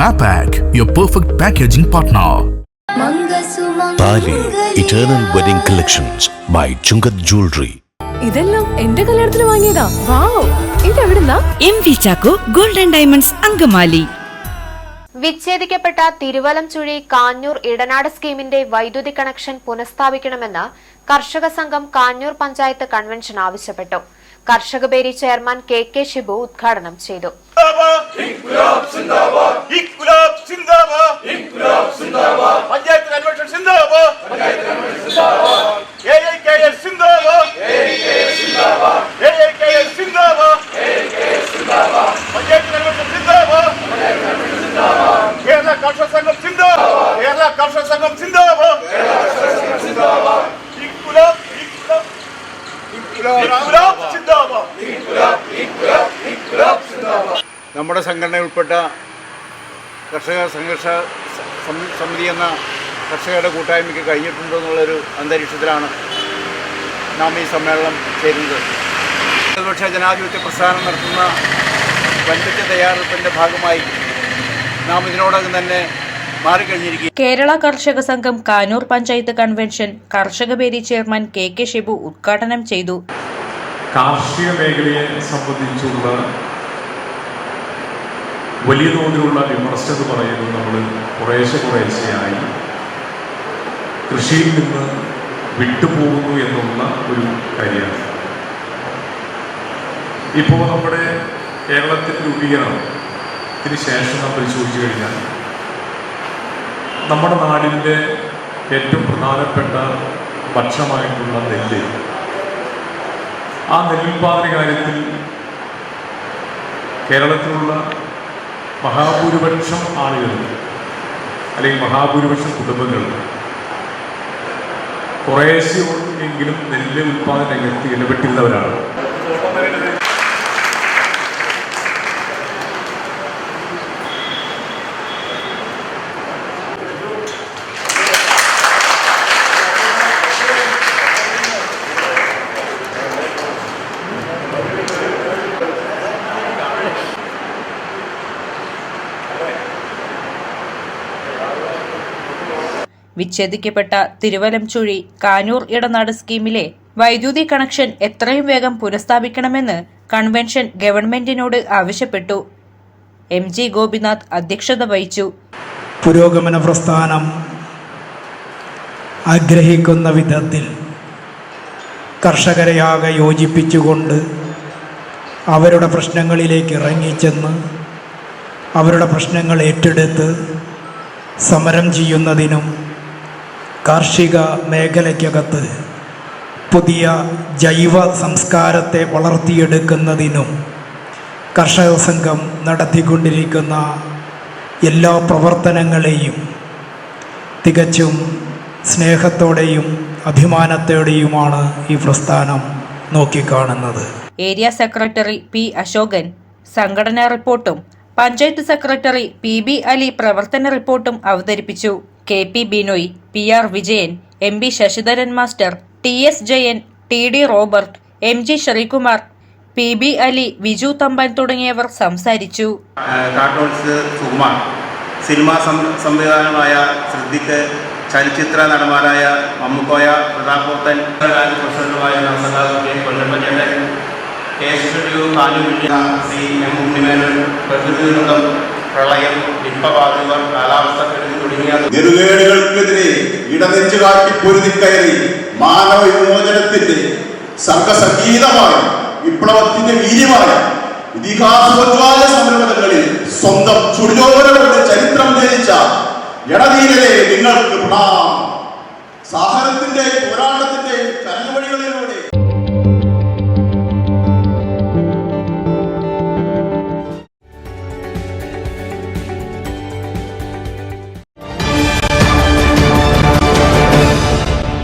Mapac, your perfect packaging partner. Thali eternal wedding collections by Chungath jewellery ഇതെല്ലാം എന്റെ കല്യാണത്തിന് വാങ്ങിയതാ. വാവ്. ഇതെവിടുന്നാ? M V Chacko golden diamonds Angamaly. വിച്ഛേദിക്കപ്പെട്ട തിരുവലം ചുഴി Kanjoor Edanad സ്കീമിന്റെ വൈദ്യുതി കണക്ഷൻ പുനഃസ്ഥാപിക്കണമെന്ന് കർഷക സംഘം കാഞ്ഞൂർ പഞ്ചായത്ത് കൺവെൻഷൻ ആവശ്യപ്പെട്ടു. കർഷക പേരി ചെയർമാൻ കെ കെ ഷിബു ഉദ്ഘാടനം ചെയ്തു. കേരള സിന്ദാബാദ് സംഘം സിന്ദാബാദ്. കേരള കർഷക സിന്ദാബാദ്. പഞ്ചായത്ത് നമ്മുടെ സംഘടന ഉൾപ്പെട്ട കർഷക സംഘർഷ സമിതി എന്ന കർഷകരുടെ കൂട്ടായ്മയ്ക്ക് കഴിഞ്ഞിട്ടുണ്ടോ എന്നുള്ളൊരു അന്തരീക്ഷത്തിലാണ് നാം ഈ സമ്മേളനം ചേരുന്നത്. ഇടതുപക്ഷ ജനാധിപത്യ പ്രസ്ഥാനം നടത്തുന്ന വൻപിച്ച തയ്യാറെടുപ്പിന്റെ ഭാഗമായി നാം ഇതിനോടകം തന്നെ കേരള കർഷക സംഘം കാനൂർ പഞ്ചായത്ത് കൺവെൻഷൻ കർഷക വേദി ചെയർമാൻ കെ കെ ഷിബു ഉദ്ഘാടനം ചെയ്തു. കാർഷിക മേഖലയെ സംബന്ധിച്ചുള്ള വലിയ തോതിലുള്ള വിമർശനം പറയുന്നത് നമ്മൾ കുറേശ്ശെ കുറേശ്ശെയായി കൃഷിയിൽ നിന്ന് വിട്ടുപോകുന്നു എന്നുള്ള ഒരു കാര്യമാണ്. ഇപ്പോൾ നമ്മുടെ കേരളത്തിന്റെ രൂപീകരണത്തിന് ശേഷം നാം പരിശോധിച്ചു കഴിഞ്ഞാൽ നമ്മുടെ നാടിന്റെ ഏറ്റവും പ്രധാനപ്പെട്ട ഭക്ഷണമായിട്ടുള്ള നെല്ല് ആ നെല്ലുൽപാദന കാര്യത്തിൽ കേരളത്തിലുള്ള മഹാഭൂരിപക്ഷം ആളുകൾ അല്ലെങ്കിൽ മഹാഭൂരിപക്ഷം കുടുംബങ്ങൾ കുറേശ്ശെ എങ്കിലും നെല്ല് ഉൽപാദന രംഗത്ത് ഇടപെട്ടിരുന്നവരാണ്. വിച്ഛേദിക്കപ്പെട്ട തിരുവലം ചുഴി കാനൂർ ഇടനാട് സ്കീമിലെ വൈദ്യുതി കണക്ഷൻ എത്രയും വേഗം പുനഃസ്ഥാപിക്കണമെന്ന് കൺവെൻഷൻ ഗവൺമെന്റിനോട് ആവശ്യപ്പെട്ടു. എം ജി ഗോപിനാഥ് അധ്യക്ഷത വഹിച്ചു. പുരോഗമന പ്രസ്ഥാനം ആഗ്രഹിക്കുന്ന വിധത്തിൽ കർഷകരെയാകെ യോജിപ്പിച്ചുകൊണ്ട് അവരുടെ പ്രശ്നങ്ങളിലേക്ക് ഇറങ്ങിച്ചെന്ന് അവരുടെ പ്രശ്നങ്ങൾ ഏറ്റെടുത്ത് സമരം ചെയ്യുന്നതിനും കാർഷിക മേഖലയ്ക്കകത്ത് പുതിയ ജൈവ സംസ്കാരത്തെ വളർത്തിയെടുക്കുന്നതിനും കർഷക സംഘം നടത്തിക്കൊണ്ടിരിക്കുന്ന എല്ലാ പ്രവർത്തനങ്ങളെയും തികച്ചും സ്നേഹത്തോടെയും അഭിമാനത്തോടെയുമാണ് ഈ പ്രസ്ഥാനം നോക്കിക്കാണുന്നത്. ഏരിയ സെക്രട്ടറി പി അശോകൻ സംഘടനാ റിപ്പോർട്ടും panchayat secretary P B Ali പ്രവർത്തന റിപ്പോർട്ടും അവതരിപ്പിച്ചു. K P Binoy P R Vijayan M B Sasidharan master T S Jayan T D Robert M G Sreekumar P B Ali Viju Thampan തുടങ്ങിയവർ സംസാരിച്ചു. Sukumar cinema സംവിധാനമായ ശ്രദ്ധിക്ക് ചലച്ചിത്ര നടന്മാരായ മമ്മുക്കോയ പ്രസിഡന്റുമായ കെ സ്റ്റുഡിയോ കാലുമില്ല സി എം പ്രകൃതി ദുരന്തം പ്രളയം വിപ്പബാധിതർ കാലാവസ്ഥ നെറുകേടുകൾക്കെതിരെ ഇടനെച്ചു കാട്ടി പൊരുതിക്കയറി മാനവ വിമോചനത്തിന്റെ സംഘസംഗീതമായി വിപ്ലവത്തിന്റെ വീര്യമായ ഇതിഹാസോജ്വാല സംരംഭങ്ങളിൽ സ്വന്തം ചുടുചോരകളുടെ ചരിത്രം രചിച്ച ഇടതീരരെ നിങ്ങൾക്ക് പ്രണാം സാഹനത്തിന്റെ പോരാട്ടത്തിന്റെ കരവഴികളിലൂടെ